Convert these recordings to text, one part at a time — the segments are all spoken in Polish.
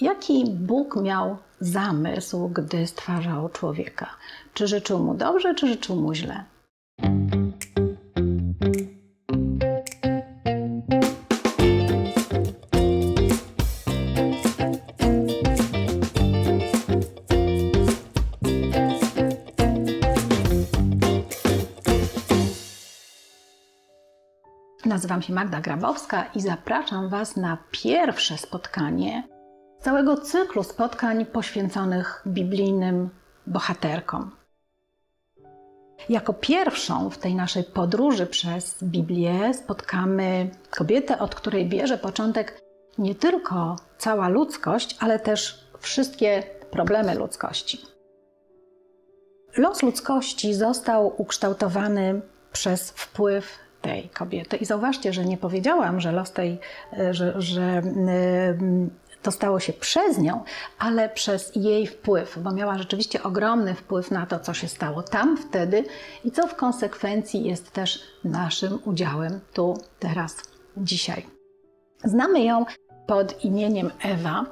Jaki Bóg miał zamysł, gdy stwarzał człowieka? Czy życzył mu dobrze, czy życzył mu źle? Nazywam się Magda Grabowska i zapraszam Was na pierwsze spotkanie całego cyklu spotkań poświęconych biblijnym bohaterkom. Jako pierwszą w tej naszej podróży przez Biblię spotkamy kobietę, od której bierze początek nie tylko cała ludzkość, ale też wszystkie problemy ludzkości. Los ludzkości został ukształtowany przez wpływ tej kobiety. I zauważcie, że nie powiedziałam, że los tej, że, że to stało się przez nią, ale przez jej wpływ, bo miała rzeczywiście ogromny wpływ na to, co się stało tam, wtedy i co w konsekwencji jest też naszym udziałem tu, teraz, dzisiaj. Znamy ją pod imieniem Ewa,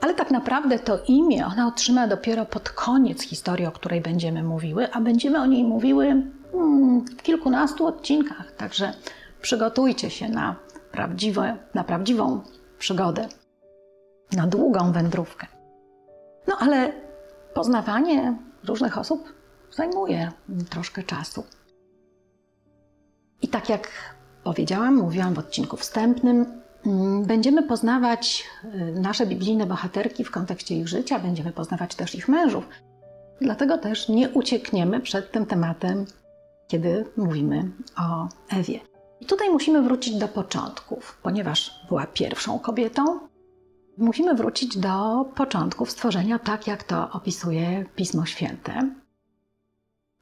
ale tak naprawdę to imię ona otrzyma dopiero pod koniec historii, o której będziemy mówiły, a będziemy o niej mówiły hmm, w kilkunastu odcinkach, także przygotujcie się na, na prawdziwą przygodę na długą wędrówkę. No ale poznawanie różnych osób zajmuje troszkę czasu. I tak jak powiedziałam, mówiłam w odcinku wstępnym, mm, będziemy poznawać y, nasze biblijne bohaterki w kontekście ich życia, będziemy poznawać też ich mężów. Dlatego też nie uciekniemy przed tym tematem, kiedy mówimy o Ewie. I tutaj musimy wrócić do początków, ponieważ była pierwszą kobietą, musimy wrócić do początków stworzenia, tak jak to opisuje Pismo Święte.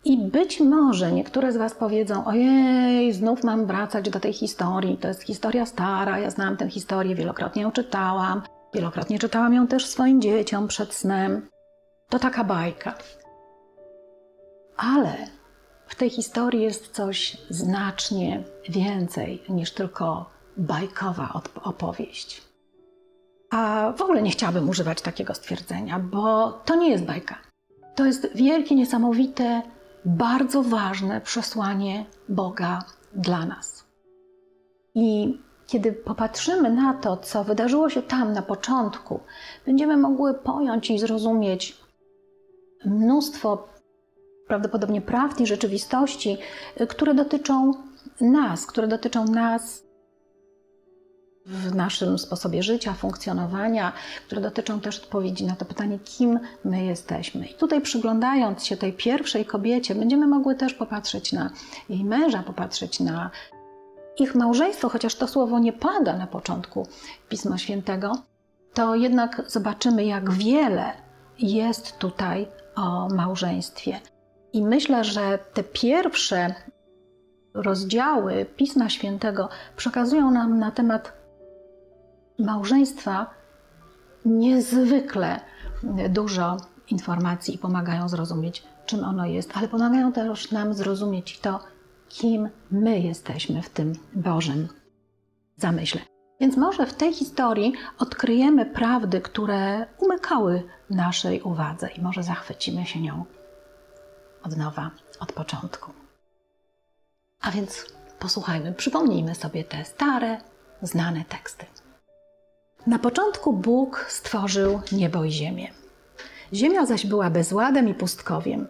I być może niektóre z Was powiedzą: Ojej, znów mam wracać do tej historii. To jest historia stara, ja znam tę historię, wielokrotnie ją czytałam, wielokrotnie czytałam ją też swoim dzieciom przed snem. To taka bajka. Ale w tej historii jest coś znacznie więcej niż tylko bajkowa opowieść. A w ogóle nie chciałabym używać takiego stwierdzenia, bo to nie jest bajka. To jest wielkie, niesamowite, bardzo ważne przesłanie Boga dla nas. I kiedy popatrzymy na to, co wydarzyło się tam na początku, będziemy mogły pojąć i zrozumieć mnóstwo prawdopodobnie prawd i rzeczywistości, które dotyczą nas, które dotyczą nas w naszym sposobie życia, funkcjonowania, które dotyczą też odpowiedzi na to pytanie, kim my jesteśmy. I tutaj przyglądając się tej pierwszej kobiecie, będziemy mogły też popatrzeć na jej męża, popatrzeć na ich małżeństwo, chociaż to słowo nie pada na początku Pisma Świętego, to jednak zobaczymy, jak wiele jest tutaj o małżeństwie. I myślę, że te pierwsze rozdziały Pisma Świętego przekazują nam na temat małżeństwa niezwykle dużo informacji i pomagają zrozumieć, czym ono jest, ale pomagają też nam zrozumieć to, kim my jesteśmy w tym Bożym zamyśle. Więc może w tej historii odkryjemy prawdy, które umykały naszej uwadze i może zachwycimy się nią od nowa, od początku. A więc posłuchajmy, przypomnijmy sobie te stare, znane teksty. Na początku Bóg stworzył niebo i ziemię. Ziemia zaś była bezładem i pustkowiem.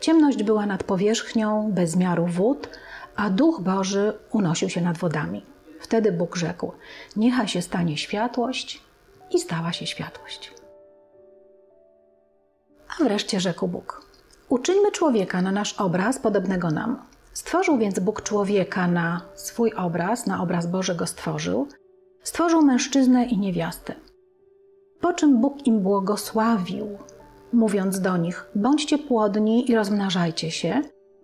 Ciemność była nad powierzchnią bez miaru wód, a duch Boży unosił się nad wodami. Wtedy Bóg rzekł: Niechaj się stanie światłość, i stała się światłość. A wreszcie rzekł Bóg: Uczyńmy człowieka na nasz obraz, podobnego nam. Stworzył więc Bóg człowieka na swój obraz, na obraz Boży go stworzył Stworzył mężczyznę i niewiastę. Po czym Bóg im błogosławił, mówiąc do nich: Bądźcie płodni i rozmnażajcie się,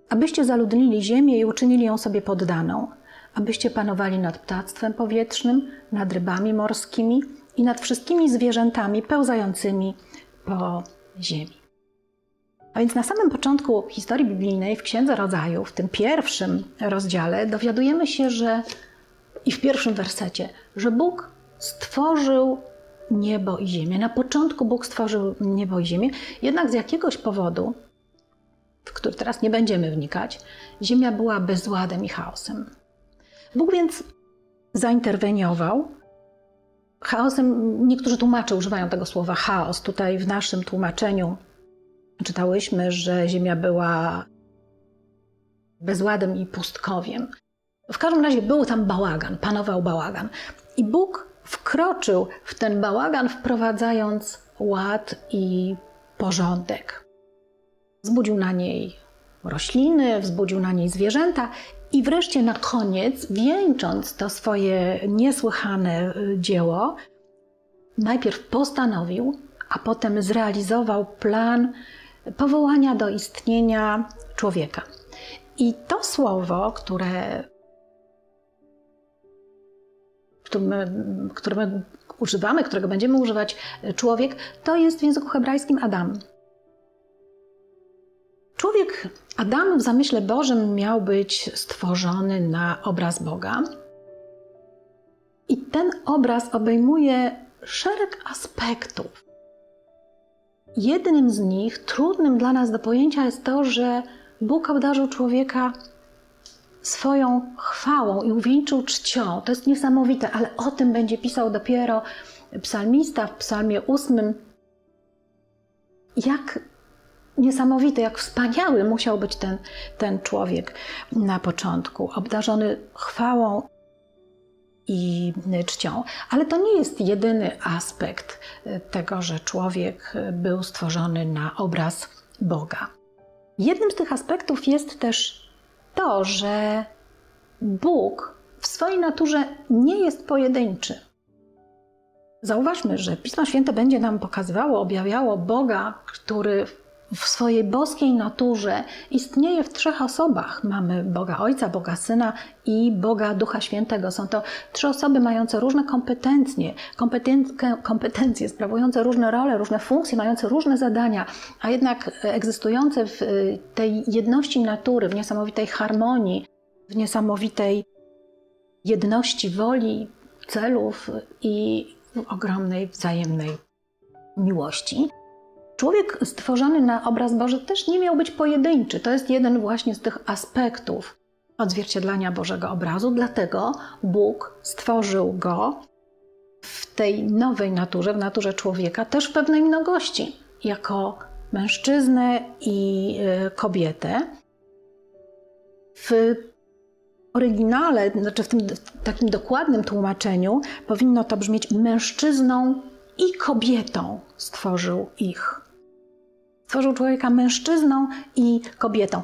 abyście zaludnili ziemię i uczynili ją sobie poddaną, abyście panowali nad ptactwem powietrznym, nad rybami morskimi i nad wszystkimi zwierzętami pełzającymi po ziemi. A więc na samym początku historii biblijnej, w Księdze Rodzaju, w tym pierwszym rozdziale, dowiadujemy się, że i w pierwszym wersecie, że Bóg stworzył niebo i ziemię. Na początku Bóg stworzył niebo i ziemię, jednak z jakiegoś powodu, w który teraz nie będziemy wnikać, ziemia była bezładem i chaosem. Bóg więc zainterweniował. Chaosem, niektórzy tłumacze używają tego słowa chaos. Tutaj w naszym tłumaczeniu czytałyśmy, że ziemia była bezładem i pustkowiem. W każdym razie był tam bałagan, panował bałagan. I Bóg wkroczył w ten bałagan, wprowadzając ład i porządek. Zbudził na niej rośliny, wzbudził na niej zwierzęta i wreszcie na koniec, wieńcząc to swoje niesłychane y, dzieło, najpierw postanowił, a potem zrealizował plan powołania do istnienia człowieka. I to słowo, które, które my używamy, którego będziemy używać y, człowiek, to jest w języku hebrajskim Adam. Człowiek Adam w zamyśle Bożym miał być stworzony na obraz Boga. I ten obraz obejmuje szereg aspektów. Jednym z nich, trudnym dla nas do pojęcia, jest to, że Bóg obdarzył człowieka swoją chwałą i uwieńczył czcią. To jest niesamowite, ale o tym będzie pisał dopiero psalmista w psalmie ósmym. Jak niesamowity, jak wspaniały musiał być ten, ten człowiek na początku, obdarzony chwałą i czcią. Ale to nie jest jedyny aspekt tego, że człowiek był stworzony na obraz Boga. Jednym z tych aspektów jest też to, że Bóg w swojej naturze nie jest pojedynczy. Zauważmy, że Pismo Święte będzie nam pokazywało, objawiało Boga, który w swojej boskiej naturze istnieje w trzech osobach. Mamy Boga Ojca, Boga Syna i Boga Ducha Świętego. Są to trzy osoby mające różne kompetencje, kompetencje, sprawujące różne role, różne funkcje, mające różne zadania, a jednak egzystujące w tej jedności natury, w niesamowitej harmonii, w niesamowitej jedności woli, celów i ogromnej wzajemnej miłości. Człowiek stworzony na obraz Boży też nie miał być pojedynczy. To jest jeden właśnie z tych aspektów odzwierciedlania Bożego obrazu, dlatego Bóg stworzył go w tej nowej naturze, w naturze człowieka, też w pewnej mnogości, jako mężczyznę i y, kobietę. W oryginale, znaczy w tym takim dokładnym tłumaczeniu, powinno to brzmieć mężczyzną i kobietą stworzył ich. Stworzył człowieka mężczyzną i kobietą.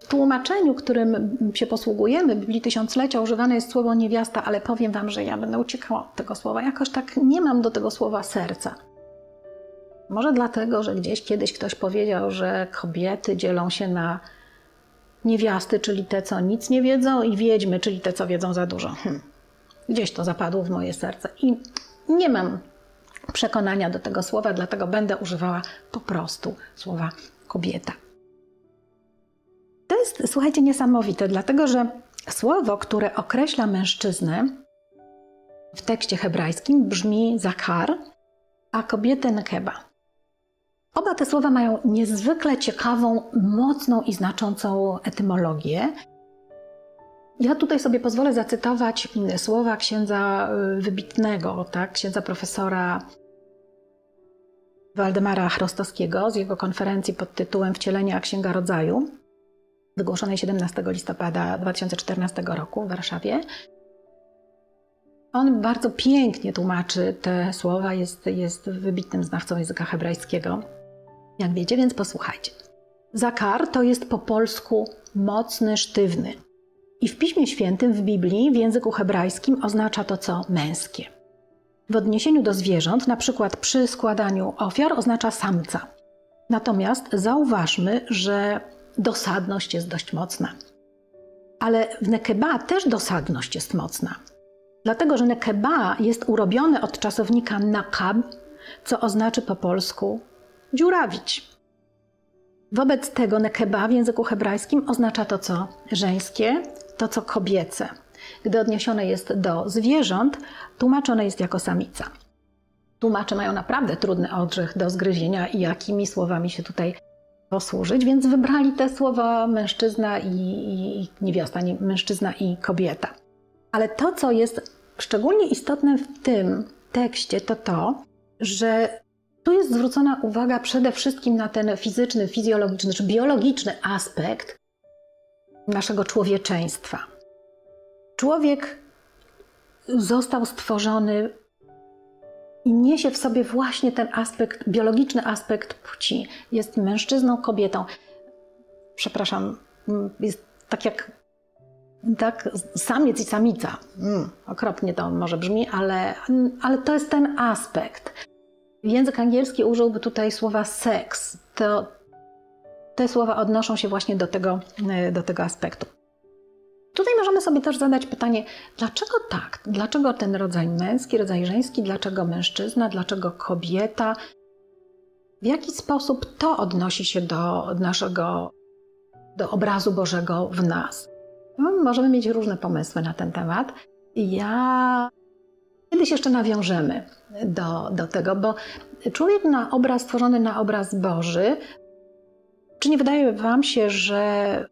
W tłumaczeniu, którym się posługujemy, w Biblii Tysiąclecia używane jest słowo niewiasta, ale powiem Wam, że ja będę uciekała od tego słowa. Jakoś tak nie mam do tego słowa serca. Może dlatego, że gdzieś kiedyś ktoś powiedział, że kobiety dzielą się na niewiasty, czyli te, co nic nie wiedzą, i wiedźmy, czyli te, co wiedzą za dużo. Hm. Gdzieś to zapadło w moje serce i nie mam przekonania do tego słowa, dlatego będę używała po prostu słowa kobieta. To jest, słuchajcie, niesamowite, dlatego że słowo, które określa mężczyznę w tekście hebrajskim brzmi zakar, a kobietę nekeba. Oba te słowa mają niezwykle ciekawą, mocną i znaczącą etymologię. Ja tutaj sobie pozwolę zacytować słowa księdza y, wybitnego, tak, księdza profesora Waldemara Chrostowskiego z jego konferencji pod tytułem Wcielenia Księga Rodzaju, wygłoszonej 17 listopada 2014 roku w Warszawie. On bardzo pięknie tłumaczy te słowa, jest, jest wybitnym znawcą języka hebrajskiego. Jak wiecie, więc posłuchajcie. Zakar to jest po polsku mocny, sztywny. I w Piśmie Świętym, w Biblii, w języku hebrajskim oznacza to co męskie. W odniesieniu do zwierząt, na przykład przy składaniu ofiar, oznacza samca. Natomiast zauważmy, że dosadność jest dość mocna. Ale w nekeba też dosadność jest mocna. Dlatego, że nekeba jest urobione od czasownika nakab, co oznacza po polsku dziurawić. Wobec tego nekeba w języku hebrajskim oznacza to, co żeńskie, to, co kobiece. Gdy odniesione jest do zwierząt, tłumaczone jest jako samica. Tłumacze mają naprawdę trudny odrzech do zgryzienia i jakimi słowami się tutaj posłużyć, więc wybrali te słowa mężczyzna i, i, i niewiasta, nie, mężczyzna i kobieta. Ale to, co jest szczególnie istotne w tym tekście, to to, że tu jest zwrócona uwaga przede wszystkim na ten fizyczny, fizjologiczny czy biologiczny aspekt naszego człowieczeństwa. Człowiek został stworzony i niesie w sobie właśnie ten aspekt, biologiczny aspekt płci. Jest mężczyzną, kobietą. Przepraszam, jest tak jak tak, samiec i samica. Mm, okropnie to może brzmi, ale, ale to jest ten aspekt. Język angielski użyłby tutaj słowa seks. To, te słowa odnoszą się właśnie do tego, do tego aspektu. Tutaj możemy sobie też zadać pytanie, dlaczego tak? Dlaczego ten rodzaj męski, rodzaj żeński, dlaczego mężczyzna, dlaczego kobieta? W jaki sposób to odnosi się do naszego, do obrazu Bożego w nas? No, możemy mieć różne pomysły na ten temat. Ja kiedyś jeszcze nawiążemy do, do tego, bo człowiek na obraz, stworzony na obraz Boży, czy nie wydaje Wam się, że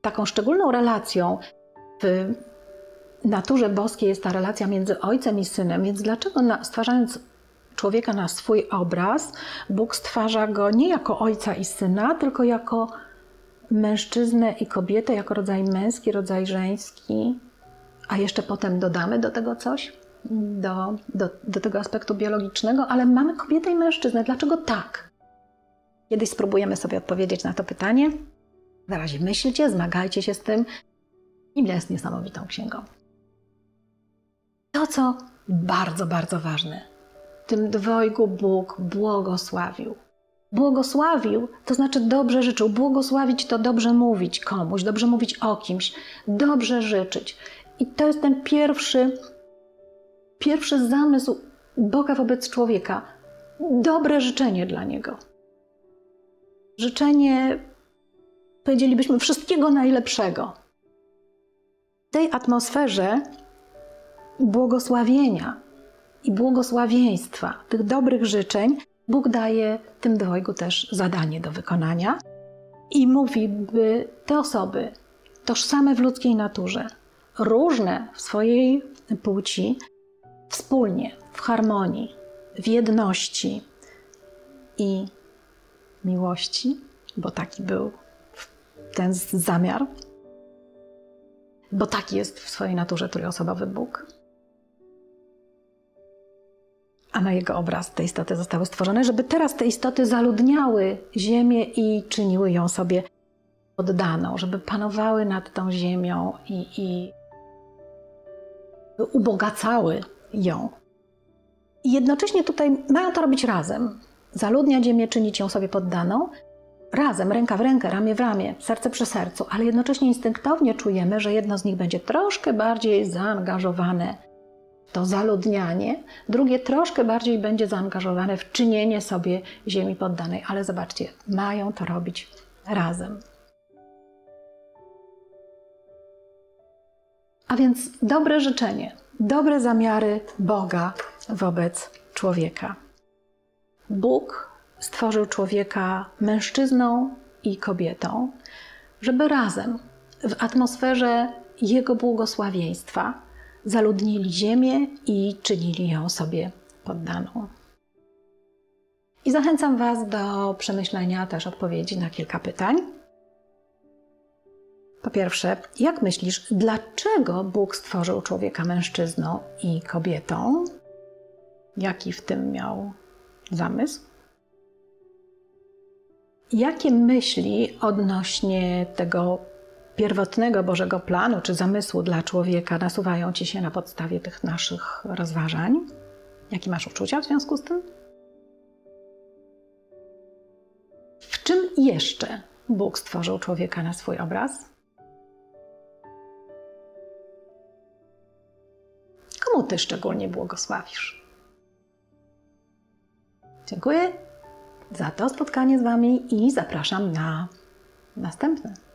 taką szczególną relacją w naturze boskiej jest ta relacja między ojcem i synem, więc dlaczego stwarzając człowieka na swój obraz, Bóg stwarza go nie jako ojca i syna, tylko jako mężczyznę i kobietę, jako rodzaj męski, rodzaj żeński, a jeszcze potem dodamy do tego coś, do, do, do tego aspektu biologicznego, ale mamy kobietę i mężczyznę. Dlaczego tak? Kiedyś spróbujemy sobie odpowiedzieć na to pytanie. Na razie myślcie, zmagajcie się z tym. Biblia jest niesamowitą księgą. To, co bardzo, bardzo ważne, tym dwojgu Bóg błogosławił. Błogosławił, to znaczy dobrze życzył. Błogosławić to dobrze mówić komuś, dobrze mówić o kimś, dobrze życzyć. I to jest ten pierwszy, pierwszy zamysł Boga wobec człowieka. Dobre życzenie dla niego. Życzenie powiedzielibyśmy, wszystkiego najlepszego. W tej atmosferze błogosławienia i błogosławieństwa, tych dobrych życzeń, Bóg daje tym dwojgu też zadanie do wykonania i mówi, by te osoby, tożsame w ludzkiej naturze, różne w swojej płci, wspólnie, w harmonii, w jedności i miłości, bo taki był ten zamiar, bo taki jest w swojej naturze trójosobowy Bóg. A na jego obraz te istoty zostały stworzone, żeby teraz te istoty zaludniały ziemię i czyniły ją sobie oddaną, żeby panowały nad tą ziemią i, i ubogacały ją. I jednocześnie tutaj mają to robić razem. Zaludniać ziemię, czynić ją sobie poddaną, razem, ręka w rękę, ramię w ramię, serce przy sercu, ale jednocześnie instynktownie czujemy, że jedno z nich będzie troszkę bardziej zaangażowane w to zaludnianie, drugie troszkę bardziej będzie zaangażowane w czynienie sobie ziemi poddanej. Ale zobaczcie, mają to robić razem. A więc dobre życzenie, dobre zamiary Boga wobec człowieka. Bóg stworzył człowieka mężczyzną i kobietą, żeby razem w atmosferze Jego błogosławieństwa zaludnili ziemię i czynili ją sobie poddaną. I zachęcam Was do przemyślenia też odpowiedzi na kilka pytań. Po pierwsze, jak myślisz, dlaczego Bóg stworzył człowieka mężczyzną i kobietą? Jaki w tym miał zamysł? Jakie myśli odnośnie tego pierwotnego Bożego planu czy zamysłu dla człowieka nasuwają ci się na podstawie tych naszych rozważań? Jakie masz uczucia w związku z tym? W czym jeszcze Bóg stworzył człowieka na swój obraz? Komu ty szczególnie błogosławisz? Dziękuję za to spotkanie z Wami i zapraszam na następne.